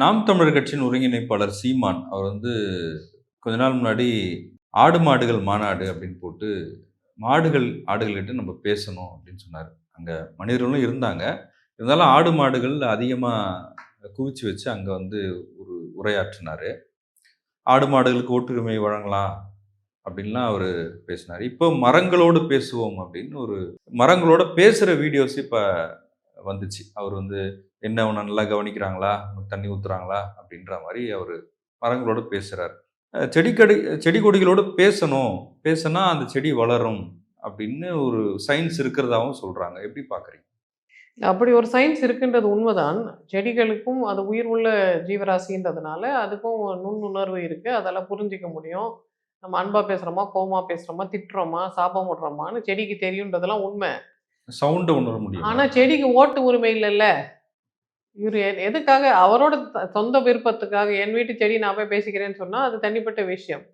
நாம் தமிழர் கட்சியின் ஒருங்கிணைப்பாளர் சீமான் அவர் வந்து கொஞ்ச நாள் முன்னாடி ஆடு மாடுகள் மாநாடு அப்படின்னு போட்டு மாடுகள் ஆடுகள்கிட்ட நம்ம பேசணும் அப்படின்னு சொன்னார். அங்கே மனிதர்களும் இருந்தாங்க. இருந்தாலும் ஆடு மாடுகள் அதிகமாக குவிச்சு வச்சு அங்கே வந்து ஒரு உரையாற்றினார். ஆடு மாடுகளுக்கு ஓட்டுரிமை வழங்கலாம் அப்படின்லாம் அவர் பேசினார். இப்போ மரங்களோடு பேசுவோம் அப்படின்னு ஒரு மரங்களோட பேசுகிற வீடியோஸ் இப்போ வந்துச்சு. அவர் வந்து என்ன உன்னை நல்லா கவனிக்கிறாங்களா? தண்ணி ஊத்துறாங்களா? அப்படின்ற மாதிரி அவர் மரங்களோட பேசுறார். அஹ் செடி கடி செடி கொடிகளோடு பேசணும். பேசினா அந்த செடி வளரும் அப்படின்னு ஒரு சயின்ஸ் இருக்கிறதாவும் சொல்றாங்க. எப்படி பாக்குறீங்க? அப்படி ஒரு சயின்ஸ் இருக்குன்றது உண்மைதான். செடிகளுக்கும் அது உயிர் உள்ள ஜீவராசின்றதுனால அதுக்கும் நுண்ணுணர்வு இருக்கு. அதெல்லாம் புரிஞ்சிக்க முடியும். நம்ம அன்பா பேசுறோமா கோவமா பேசுறோமா திட்டுறோமா சாபம் விடுறோமான்னு செடிக்கு தெரியுன்றதெல்லாம் உண்மை. சவுண்டை உணர முடியும்? ஆனா செடிக்கு ஓட்டு உரிமை இல்லைல்ல. இவர் எதுக்காக அவரோட சொந்த விருப்பத்துக்காக என் வீட்டு செடி நான் போய் பேசிக்கிறேன்னு சொன்னால் அது தனிப்பட்ட விஷயம்.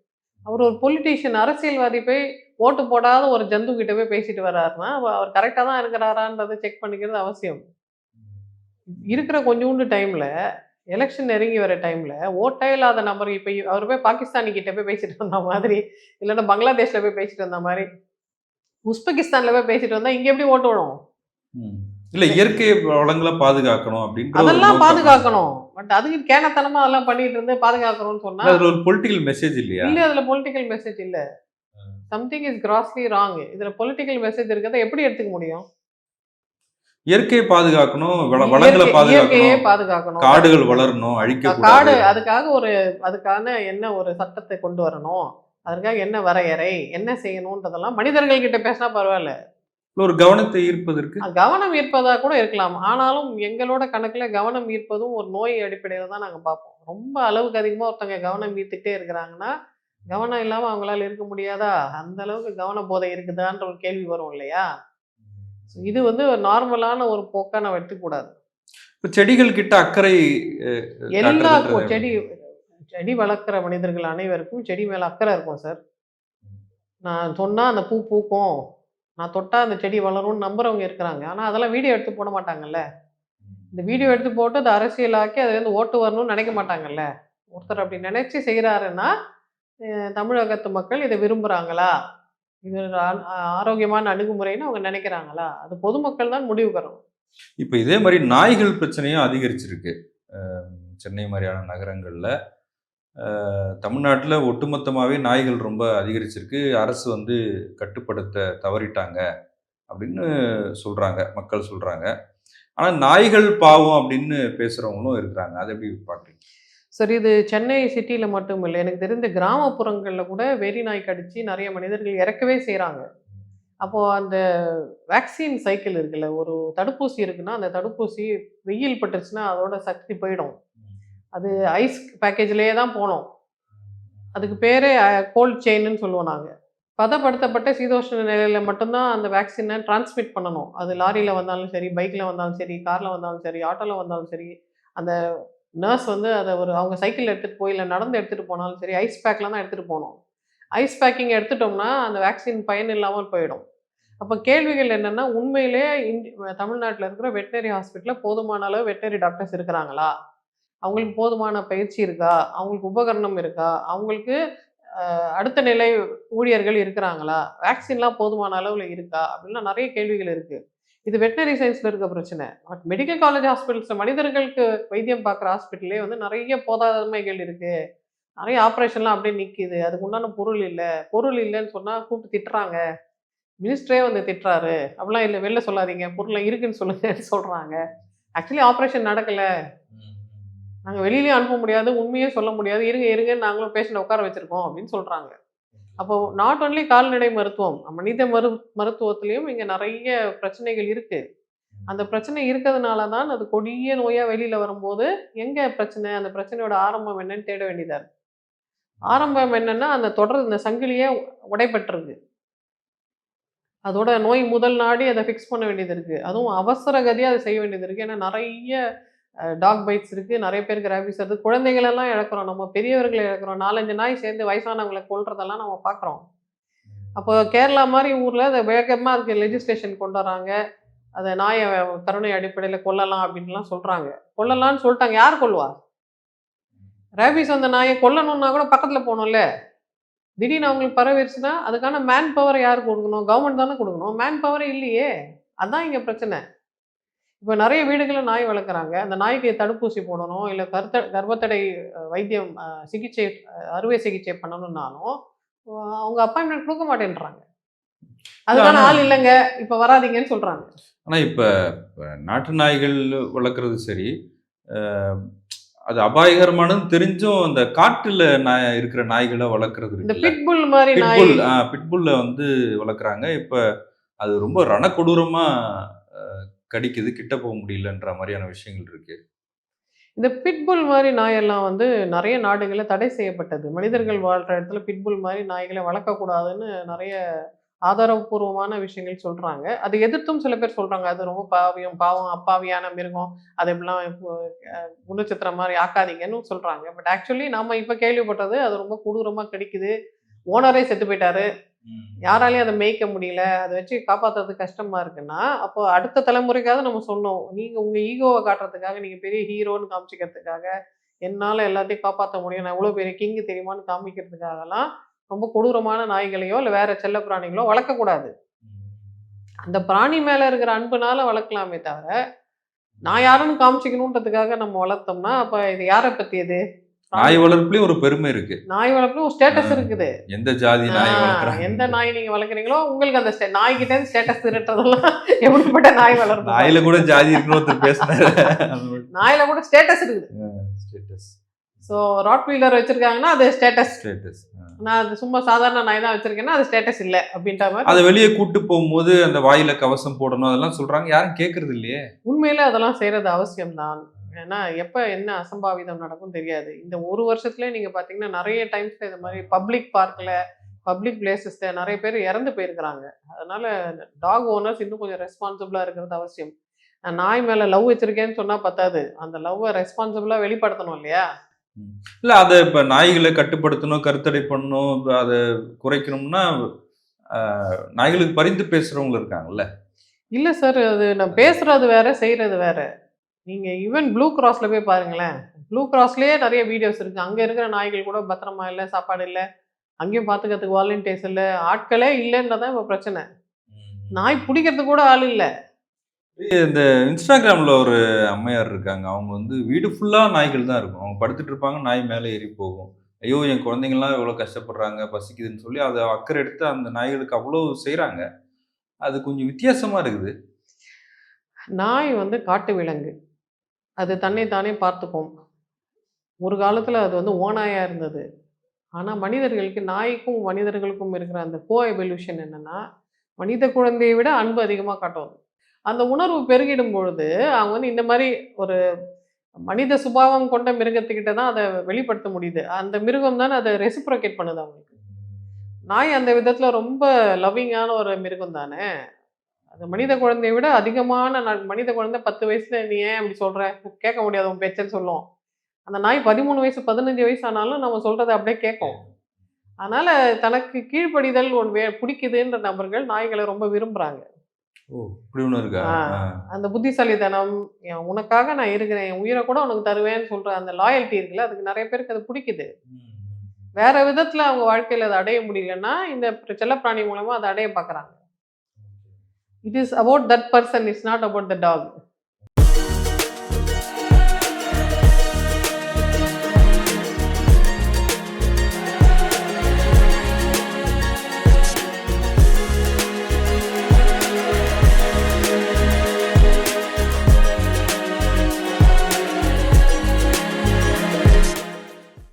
அவர் ஒரு பொலிட்டீஷியன் அரசியல்வாதி போய் ஓட்டு போடாத ஒரு ஜந்து கிட்ட போய் பேசிட்டு வர்றாருன்னா அவர் கரெக்டாக தான் இருக்கிறாரான்றதை செக் பண்ணிக்கிறது அவசியம். இருக்கிற கொஞ்சோண்டு டைமில் எலெக்ஷன் நெருங்கி வர டைமில் ஓட்டே இல்லாத நபர் இப்போ அவர் போய் பாகிஸ்தானி கிட்ட போய் பேசிட்டு வந்த மாதிரி இல்லைன்னா பங்களாதேஷில் போய் பேசிட்டு வந்த மாதிரி உஸ்பெகிஸ்தானில் போய் பேசிட்டு வந்தால் இங்கே எப்படி ஓட்டு விடும்? இல்ல இயற்கை வளங்களை பாதுகாக்கணும் அப்படின்ற ஒரு அதெல்லாம். பாதுகாக்கணும். பட் அதுக்கு கேனத்தனமா அதெல்லாம் பண்ணிட்டு இருந்து பாதுகாக்கணும்னு சொன்னா அதுல ஒரு பொலிட்டிக்கல் மெசேஜ் இல்லையா? இல்ல அதுல பொலிட்டிக்கல் மெசேஜ் இல்ல. சம்திங் இஸ் கிராஸ்லி ராங் இதுல பொலிட்டிக்கல் மெசேஜ் இருக்கிறத எப்படி எடுத்துக்க முடியும்? இயற்கையை பாதுகாக்கணும் வள- வளங்களை பாதுகாக்கணும். பாதுகாக்கணும். காடுகள் வளரணும் காடு அழிக்க அதுக்காக ஒரு அதுக்கான என்ன ஒரு சட்டத்தை கொண்டு வரணும்? அதுக்காக என்ன வரையறை? என்ன செய்யணும்ன்றதெல்லாம் மனிதர்கள் கிட்ட பேசினா பரவாயில்ல. ஒரு கவனத்தை ஈர்ப்பதற்கு? கவனம் ஈர்ப்பதா கூட இருக்கலாம். ஆனாலும் எங்களோட கணக்குல கவனம் ஈர்ப்பதும் ஒரு நோய் அடிப்படையில தான் நாங்க பார்ப்போம். ரொம்ப அளவுக்கு அதிகமா ஒருத்தவங்க கவனம் ஈர்த்துட்டே இருக்கிறாங்கன்னா கவனம் இல்லாம அவங்களால இருக்க முடியாதா? அந்த அளவுக்கு கவன போதை இருக்குதான்ற ஒரு கேள்வி வரும் இல்லையா? இது வந்து நார்மலான ஒரு போக்கா நம்ம எடுத்துக்கூடாது. இப்ப செடிகள் கிட்ட அக்கறை எல்லா செடி செடி வளர்க்குற மனிதர்கள் அனைவருக்கும் செடி மேல அக்கறை இருக்கும் சார். நான் சொன்னா அந்த பூ பூக்கும். நான் தொட்டா அந்த செடி வளரும்னு நம்புறவங்க இருக்கிறாங்க. ஆனா அதெல்லாம் வீடியோ எடுத்து போட மாட்டாங்கல்ல. இந்த வீடியோ எடுத்து போட்டு அதை அரசியலாக்கி அதுலேருந்து ஓட்டு வரணும்னு நினைக்க மாட்டாங்கல்ல. ஒருத்தர் அப்படி நினைச்சு செய்கிறாருன்னா தமிழகத்து மக்கள் இதை விரும்புகிறாங்களா இது ஆரோக்கியமான அணுகுமுறைன்னு அவங்க நினைக்கிறாங்களா? அது பொதுமக்கள் தான் முடிவு பெறணும் இப்போ இதே மாதிரி நாய்கள் பிரச்சனையும் அதிகரிச்சிருக்கு. சென்னை மாதிரியான நகரங்களில். தமிழ்நாட்டில் ஒட்டுமொத்தமாகவே நாய்கள் ரொம்ப அதிகரிச்சிருக்கு. அரசு வந்து கட்டுப்படுத்த தவறிட்டாங்க அப்படின்னு சொல்கிறாங்க மக்கள் சொல்கிறாங்க ஆனால் நாய்கள் பாவம் அப்படின்னு பேசுகிறவங்களும் இருக்கிறாங்க. அதை எப்படி பார்க்குறீங்க? சரி இது சென்னை சிட்டியில் மட்டும் இல்லை எனக்கு தெரிந்த கிராமப்புறங்களில் கூட வெறி நாய் கடிச்சு நிறைய மனிதர்கள் இறக்கவே செய்கிறாங்க அப்போது அந்த வேக்சின் சைக்கிள் இருக்குல்ல ஒரு தடுப்பூசி இருக்குன்னா அந்த தடுப்பூசி வெயில் பட்டுருச்சுன்னா அதோட சக்தி போயிடும். அது ஐஸ் பேக்கேஜ்லேயே தான் போனோம். அதுக்கு பேரே கோல்ட் செயின்னு சொல்லுவோம் நாங்கள் பதப்படுத்தப்பட்ட சீதோஷ்ண நிலையில் மட்டும்தான் அந்த வேக்சினை டிரான்ஸ்மிட் பண்ணணும். அது லாரியில் வந்தாலும் சரி பைக்கில் வந்தாலும் சரி காரில் வந்தாலும் சரி ஆட்டோவில் வந்தாலும் சரி அந்த நர்ஸ் வந்து அதை ஒரு அவங்க சைக்கிள் எடுத்துகிட்டு போய் இல்லை நடந்து எடுத்துகிட்டு போனாலும் சரி ஐஸ் பேக்கில் தான் எடுத்துகிட்டு போகணும் ஐஸ் பேக்கிங் எடுத்துட்டோம்னா அந்த வேக்சின் பயன் இல்லாமல் போயிடும். அப்போ கேள்விகள் என்னென்னா உண்மையிலே இந்தி தமிழ்நாட்டில் இருக்கிற வெட்டினரி ஹாஸ்பிட்டலில் போதுமான அளவு வெட்டினரி டாக்டர்ஸ் இருக்கிறாங்களா? அவங்களுக்கு போதுமான பயிற்சி இருக்கா? அவங்களுக்கு உபகரணம் இருக்கா? அவங்களுக்கு அடுத்த நிலை ஊழியர்கள் இருக்கிறாங்களா? வேக்சின்லாம் போதுமான அளவில் இருக்கா? அப்படின்லாம் நிறைய கேள்விகள் இருக்குது இது வெட்டினரி சயின்ஸில் இருக்க பிரச்சனை. பட் மெடிக்கல் காலேஜ் ஹாஸ்பிட்டல்ஸில் மனிதர்களுக்கு வைத்தியம் பார்க்குற ஹாஸ்பிட்டல்லே வந்து நிறைய போதாதமைகள் இருக்குது நிறைய ஆப்ரேஷன்லாம் அப்படியே நிற்கிது அதுக்கு உண்டான பொருள் இல்லை. பொருள் இல்லைன்னு சொன்னால் கூப்பிட்டு திட்டுறாங்க. மினிஸ்டரே வந்து திட்டுறாரு. அப்படிலாம் இல்லை. வெளில சொல்லாதீங்க. பொருளை இருக்குன்னு சொல்லுங்கன்னு சொல்கிறாங்க ஆக்சுவலி ஆப்ரேஷன் நடக்கலை. நாங்கள் வெளியிலயும் அனுப்ப முடியாது உண்மையே சொல்ல முடியாது. இருங்க இருங்க நாங்களும் பேஷண்ட் உட்கார வச்சிருக்கோம் அப்படின்னு சொல்றாங்க. அப்போ நாட் ஒன்லி கால்நடை மருத்துவம் மனித மரு மருத்துவத்திலையும் இங்கே நிறைய பிரச்சனைகள் இருக்கு. அந்த பிரச்சனை இருக்கிறதுனால தான் அது கொடிய நோயாக வெளியில் வரும்போது எங்கே பிரச்சனை அந்த பிரச்சனையோட ஆரம்பம் என்னன்னு தேட வேண்டியதாக இருக்குது ஆரம்பம் என்னன்னா அந்த தொடர் இந்த சங்கிலியே உடைபட்டிருக்கு. அதோட நோய் முதல் நாடி அதை ஃபிக்ஸ் பண்ண வேண்டியது இருக்குது அதுவும் அவசர கதியாக அதை செய்ய வேண்டியது இருக்குது ஏன்னா நிறைய டாக் பைட்ஸ் இருக்கு. நிறைய பேருக்கு ரேபிஸ் வருது. குழந்தைகளெல்லாம் இழக்கிறோம். நம்ம பெரியவர்களை இழக்கிறோம். நாலஞ்சு நாய் சேர்ந்து வயசானவங்களை கொல்றதெல்லாம் நம்ம பார்க்குறோம். அப்போ கேரளா மாதிரி ஊரில் அதை வேகமாக இருக்க லெஜிஸ்லேஷன் கொண்டு வராங்க. அதை நாயை கருணை அடிப்படையில் கொல்லலாம் அப்படின்லாம் சொல்கிறாங்க கொல்லலாம்னு சொல்லிட்டாங்க. யார் கொல்லுவா? ரேபிஸ் வந்த நாயை கொல்லணும்னா கூட பக்கத்தில் போகணும்ல. திடீர்னு அவங்களுக்கு பரவிடுச்சுன்னா அதுக்கான மேன் பவரை யார் கொடுக்கணும்? கவர்மெண்ட் தானே கொடுக்கணும். மேன் பவரே இல்லையே. அதான் இங்கே பிரச்சனை. இப்போ நிறைய வீடுகளில் நாய் வளர்க்குறாங்க. அந்த நாய்க்கு தடுப்பூசி போடணும் இல்லை கருத்த கர்ப்பத்தடை வைத்தியம் சிகிச்சை அறுவை சிகிச்சை பண்ணணும்னாலும் அவங்க அப்பாயின்மெண்ட் கொடுக்க மாட்டேன்றாங்க. அதுக்கான ஆள் இல்லைங்க. இப்போ வராதீங்கன்னு சொல்கிறாங்க ஆனால் இப்போ நாட்டு நாய்கள் வளர்க்குறது சரி அது அபாயகரமானது தெரிஞ்சும் அந்த காட்டுல நாய் இருக்கிற நாய்களை வளர்க்குறது இந்த பிட்புல் மாதிரி பிட்புல் பிட்புல்ல வந்து வளர்க்குறாங்க. இப்போ அது ரொம்ப ரணக்கொடூரமா அஹ், கடிக்குது கிட்ட போக முடியலன்ற மாதிரியான விஷயங்கள் இருக்கு. இந்த பிட்புல் மாதிரி நாயெல்லாம் வந்து நிறைய நாடுகளில் தடை செய்யப்பட்டது. மனிதர்கள் வாழ்கிற இடத்துல பிட்புல் மாதிரி நாய்களை வளர்க்கக்கூடாதுன்னு நிறைய ஆதாரபூர்வமான விஷயங்கள் சொல்கிறாங்க அது எதிர்த்தும் சில பேர் சொல்கிறாங்க அது ரொம்ப பாவியம் பாவம் அப்பாவியான மிருகம். அது எப்படிலாம் குணச்சித்திரம் மாதிரி ஆக்காதீங்கன்னு சொல்கிறாங்க பட் ஆக்சுவலி நம்ம இப்போ கேள்விப்பட்டது அது ரொம்ப கொடூரமாக கிடைக்குது. ஓனரே செத்து போயிட்டாரு. யாராலையும் அதை மேய்க்க முடியல அதை வச்சு காப்பாற்றுறது கஷ்டமா இருக்குன்னா அப்போ அடுத்த தலைமுறைக்காவது நம்ம சொன்னோம் நீங்க உங்க ஈகோவை காட்டுறதுக்காக நீங்க பெரிய ஹீரோன்னு காமிச்சிக்கிறதுக்காக என்னால எல்லாத்தையும் காப்பாற்ற முடியும். நான் எவ்வளவு பெரிய கிங்கு தெரியுமான்னு காமிக்கிறதுக்காகலாம் ரொம்ப கொடூரமான நாய்களையோ இல்லை வேற செல்ல பிராணிகளோ வளர்க்கக்கூடாது. அந்த பிராணி மேல இருக்கிற அன்புனால வளர்க்கலாமே தவிர நான் யாருன்னு காமிச்சிக்கணுன்றதுக்காக நம்ம வளர்த்தோம்னா அப்ப இது யாரை பத்தியது? நாய் வளர்ப்புலயும் ஒரு பெருமை இருக்கு. நாய் வளர்ப்புல ஒரு ஸ்டேட்டஸ் இருக்குது. எந்த ஜாதி நாய் வளர்க்குறாங்க? எந்த நாய் நீங்க வளர்க்குறீங்களோ உங்களுக்கு அந்த நாய்கிட்ட இருந்து ஸ்டேட்டஸ் திருட்டுறதெல்லாம் எப்படிப்பட்ட நாய் வளர்ப்பு நாயில கூட ஜாதி இருக்குன்னு ஒருத்தர் பேசினாரு. நாயில கூட ஸ்டேட்டஸ் இருக்குது. ஸ்டேட்டஸ் ஸோ ராட் வீலர் வச்சிருக்காங்கன்னா அது ஸ்டேட்டஸ் ஸ்டேட்டஸ் நான் அது சும்மா சாதாரண நாய் தான் வச்சிருக்கேன்னா அது ஸ்டேட்டஸ் இல்லை அப்படின்ற மாதிரி. அதை வெளியே கூட்டு போகும்போது அந்த வாயில கவசம் போடணும் அதெல்லாம் சொல்றாங்க. யாரும் கேக்குறது இல்லையே. உண்மையில அதெல்லாம் செய்யறது அவசியம்தான். ஏன்னா எப்ப என்ன அசம்பாவிதம் நடக்கும் தெரியாது. இந்த ஒரு வருஷத்துல நீங்க பாத்தீங்கன்னா நிறைய டைம்ஸ்ல இந்த மாதிரி பப்ளிக் பார்க்ல பப்ளிக் பிளேசஸ்ல நிறைய பேர் இறந்து போயிருக்கிறாங்க. அதனால டாக் ஓனர்ஸ் இன்னும் கொஞ்சம் ரெஸ்பான்சிபிளா இருக்கிறது அவசியம். நாய் மேல லவ் வச்சிருக்கேன்னு சொன்னா பத்தாது. அந்த லவ்வை ரெஸ்பான்சிபிளா வெளிப்படுத்தணும் இல்லையா? இல்ல அதை இப்ப நாய்களை கட்டுப்படுத்தணும் கருத்தடை பண்ணணும் அதை குறைக்கணும்னா நாய்களுக்கு பரிந்து பேசுறவங்க இருக்காங்கல்ல? இல்ல சார் அது நான் பேசுறது வேற செய்யறது வேற. நீங்க ஈவன் ப்ளூ கிராஸ்ல போய் பாருங்களேன். ப்ளூ கிராஸ்லயே நிறைய வீடியோஸ் இருக்கு. அங்க இருக்கிற நாய்கள் கூட பத்திரமா இல்லை சாப்பாடு இல்லை. அங்கேயும் பார்த்துக்கிறதுக்கு வாலண்டியர்ஸ் இல்லை. ஆட்களே இல்லைன்றதான் இப்போ பிரச்சனை. நாய் பிடிக்கிறதுக்கு கூட ஆள் இல்லை. இந்த இன்ஸ்டாகிராம்ல ஒரு அம்மையார் இருக்காங்க. அவங்க வந்து வீடு ஃபுல்லா நாய்கள் தான் இருக்கும். அவங்க படுத்துட்டு இருப்பாங்க நாய் மேலே ஏறி போகும். ஐயோ என் குழந்தைங்கலாம் எவ்வளோ கஷ்டப்படுறாங்க பசிக்குதுன்னு சொல்லி அதை அக்கறை எடுத்து அந்த நாய்களுக்கு அவ்வளோ செய்றாங்க. அது கொஞ்சம் வித்தியாசமா இருக்குது. நாய் வந்து காட்டு விலங்கு. அது தன்னை தானே பார்த்துக்கும். ஒரு காலத்தில் அது வந்து ஓனாயாக இருந்தது. ஆனால் மனிதர்களுக்கு நாய்க்கும் மனிதர்களுக்கும் இருக்கிற அந்த கோ எவல்யூஷன் என்னென்னா மனித குழந்தையை விட அன்பு அதிகமாக காட்டும் அந்த உணர்வு பெருகிடும் பொழுது அவங்க வந்து இந்த மாதிரி ஒரு மனித சுபாவம் கொண்ட மிருகத்துக்கிட்ட தான் அதை வெளிப்படுத்த முடியுது. அந்த மிருகம் தானே அதை ரெசிப்ரோகேட் பண்ணுது அவங்களுக்கு. நாய் அந்த விதத்தில் ரொம்ப லவ்விங்கான ஒரு மிருகம் தானே அது மனித குழந்தையை விட அதிகமான ந- மனித குழந்தை பத்து வயசுல நீ ஏன் அப்படி சொல்ற? கேட்க முடியாது உன் பேச்சன்னு சொல்லும் அந்த நாய் பதிமூணு வயசு பதினஞ்சு வயசு ஆனாலும் நம்ம சொல்றதை அப்படியே கேட்கும். அதனால தனக்கு கீழ்ப்படிதல் ஒன்று வே பிடிக்குதுன்ற நபர்கள் நாய்களை ரொம்ப விரும்புறாங்க. ஒன்று. அந்த புத்திசாலித்தனம் உனக்காக நான் இருக்கிறேன் என் உயிரை கூட உனக்கு தருவேன்னு சொல்ற அந்த லாயல்ட்டி இருக்குல்ல அதுக்கு நிறைய பேருக்கு அது பிடிக்குது. வேற விதத்துல அவங்க வாழ்க்கையில அதை அடைய முடியலன்னா இந்த செல்லப்பிராணி மூலமா அதை அடைய பார்க்கறாங்க. It is about that person, it's not about the dog.